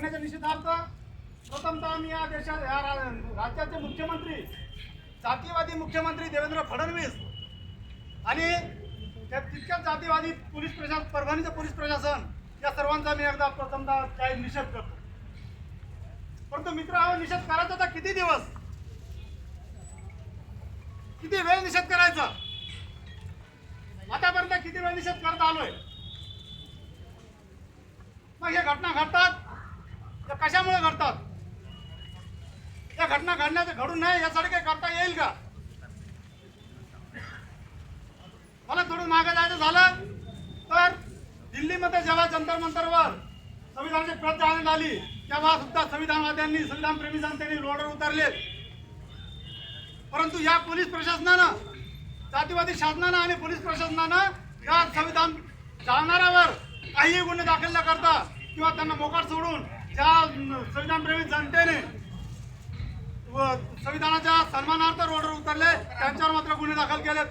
करण्याच्या निषेधार्थ प्रथमतः आम्ही या देशात या राज्याचे मुख्यमंत्री जातीवादी मुख्यमंत्री देवेंद्र फडणवीस आणि त्या तितक्याच जातीवादी पोलीस प्रशासन परभणीचं पोलीस प्रशासन या सर्वांचा मी एकदा प्रथमतः जाहीर निषेध करतो. परंतु मित्र हा निषेध करायचा तर किती दिवस? किती वेळ निषेध करायचा? आतापर्यंत किती वेळ निषेध करत आलोय? मग हे घटना घडतात तर कशामुळे घडतात? या घटना घडण्याचं घडून नाही यासाठी काही करता येईल का? मला थोडं मागे जायचं झालं तर दिल्लीमध्ये जेव्हा जंतर मंतरवर. संविधानाची प्रत जाण्यात आली. तेव्हा सुद्धा संविधानवाद्यांनी संविधान प्रेमी जनतेने रोडवर उतरले. परंतु या पोलीस प्रशासनानं जातीवादी शासनानं आणि पोलीस प्रशासनानं या संविधान जाणाऱ्यावर काहीही गुन्हे दाखल न करता किंवा त्यांना मोकाट सोडून ज्या संविधान प्रेमी जनतेने व संविधानाच्या सन्मानार्थ रोडवर उतरले त्यांच्यावर मात्र गुन्हे दाखल केलेत.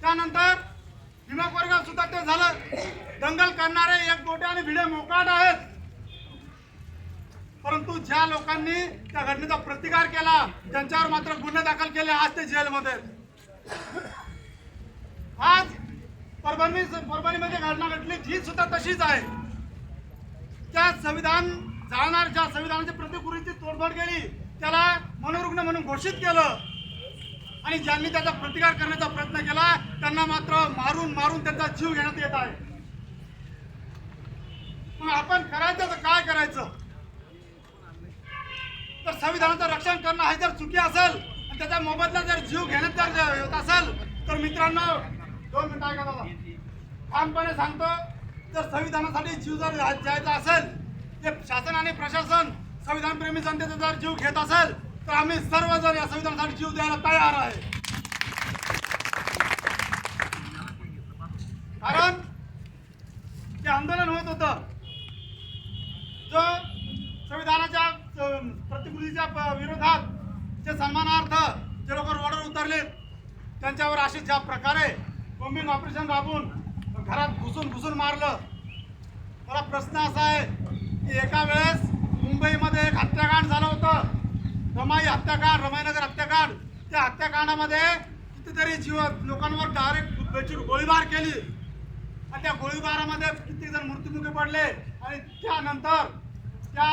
त्यानंतर विमा वर्गात सुद्धा ते झालं. दंगल करणारे एक गोटे आणि भिडे मोकाट आहेत. परंतु ज्या लोकांनी त्या घटनेचा प्रतिकार केला त्यांच्यावर मात्र गुन्हे दाखल केले आज ते जेलमध्ये. आज परभणी परभणीमध्ये घटना घडली जी सुद्धा तशीच आहे. त्या संविधान जाणार ज्या संविधानाच्या प्रतिकृतीची तोडफोड केली त्याला मनोरुग्ण म्हणून घोषित केलं. आणि ज्यांनी त्याचा प्रतिकार करण्याचा प्रयत्न केला त्यांना मात्र मारून मारून त्यांचा जीव घेण्यात येत आहे. मग आपण करायचं तर काय करायचं? तर संविधानाचं रक्षण करणं हे जर चुकी असेल आणि त्याचा मोबदला जर जीव घेण्यात जर येत असेल तर मित्रांनो दोन मिनिटं ऐका दादा ठामपणे सांगतो जर संविधानासाठी जीव जर जायचा द्यायचा असेल ते शासन आणि प्रशासन संविधान प्रेमी जनतेचा जर जीव घेत असेल तर आम्ही सर्वजण या संविधानासाठी जीव द्यायला तयार आहे. कारण ते आंदोलन होत होतं जो संविधानाच्या प्रतिकृतीच्या विरोधात जे सन्मानार्थ जे लोक रोडवर उतरले त्यांच्यावर अशी ज्या प्रकारे बॉम्बिंग ऑपरेशन राबवून घरात घुसून घुसून मारलं. मला प्रश्न असा आहे की एका वेळेस मुंबईमध्ये एक हत्याकांड झालं होतं. रमाई हत्याकांड रमाईनगर हत्याकांड त्या हत्याकांडामध्ये कितीतरी जीव लोकांवर डायरेक्ट बेचूर गोळीबार केली. आणि त्या गोळीबारामध्ये किती जण मृत्युमुखी पडले. आणि त्यानंतर त्या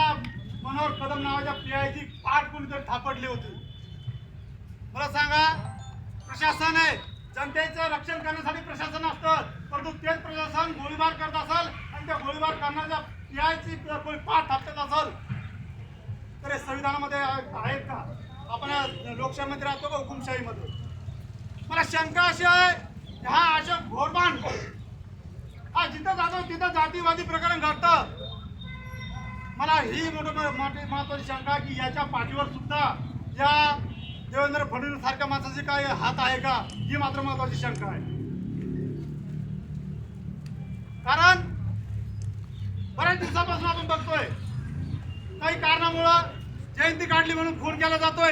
मनोहर कदम नावाच्या पीआयची पाठ कोणीतरी थापडली होती. मला सांगा प्रशासन आहे जनतेचं रक्षण करण्यासाठी तेच गोळीबार करत असाल आणि त्या गोळीबार करण्याच्या पीआयची कोणी पाठ थापत असेल तर हे संविधानामध्ये आहेत का? आपण लोकशाहीमध्ये राहतो का हुकुमशाहीमध्ये? मला शंका अशी आहे हा अशा घोरबाण हा जिथं जातो तिथं जातीवादी प्रकरण घडतं. मला ही मोठं मोठी महत्वाची शंका की याच्या पाठीवर सुद्धा या देवेंद्र फडणवीस सारख्या माणसाचे काय हात आहे का? ही मात्र महत्वाची शंका आहे. कारण बऱ्याच दिवसापासून आपण बघतोय. काही कारणामुळं जयंती काढली म्हणून खून केला जातोय.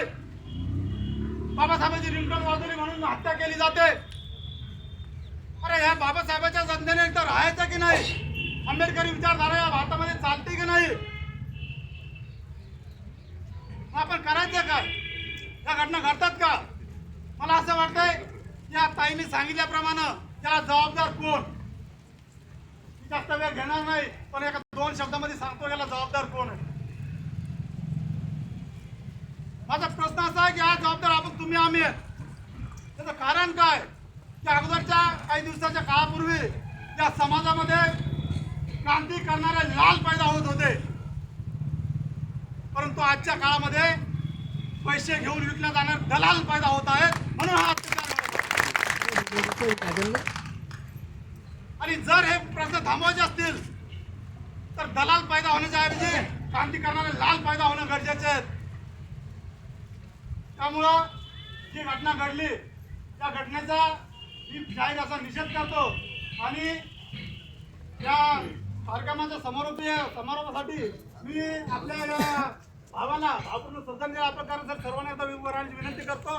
बाबासाहेबांची रिंगटोन वाजवली म्हणून हत्या केली जाते. अरे ह्या बाबासाहेबांच्या जनतेने एकदा राहायचं की नाही? आंबेडकरी विचारधारा या भारतामध्ये चालते की नाही? आपण करायचं काय? या घटना घडतात का? मला असं वाटतंय या ताईने सांगितल्याप्रमाणे त्याला जबाबदार कोण? जास्त वेळ घेणार नाही पण एका दोन शब्दामध्ये सांगतो याला जबाबदार कोण आहे? माझा प्रश्न असा आहे की हा जबाबदार आपण तुम्ही आम्ही आहेत. त्याचं कारण काय? की अगोदरच्या काही दिवसाच्या काळापूर्वी त्या समाजामध्ये क्रांती करणारे लाल पैदा होत होते. परंतु आजच्या काळामध्ये पैसे घेऊन विकल्या जाणारे दलाल पैदा होत आहेत म्हणून हा अत्याचार आहे. आणि जर हे प्रश्न थांबवायचे असतील तर दलाल फायदा होण्याच्या ऐवजी क्रांती करणारे लाल फायदा होणं गरजेचे आहे. त्यामुळं जी घटना घडली त्या घटनेचा मी जाहीर असा निषेध करतो. आणि या कार्यक्रमाच्या समारोपी समारोपासाठी मी आपल्या या भावाला भावपूर्ण श्रद्धांजली अर्पण करण्यासाठी सर्वांना एकदा विनंती करतो.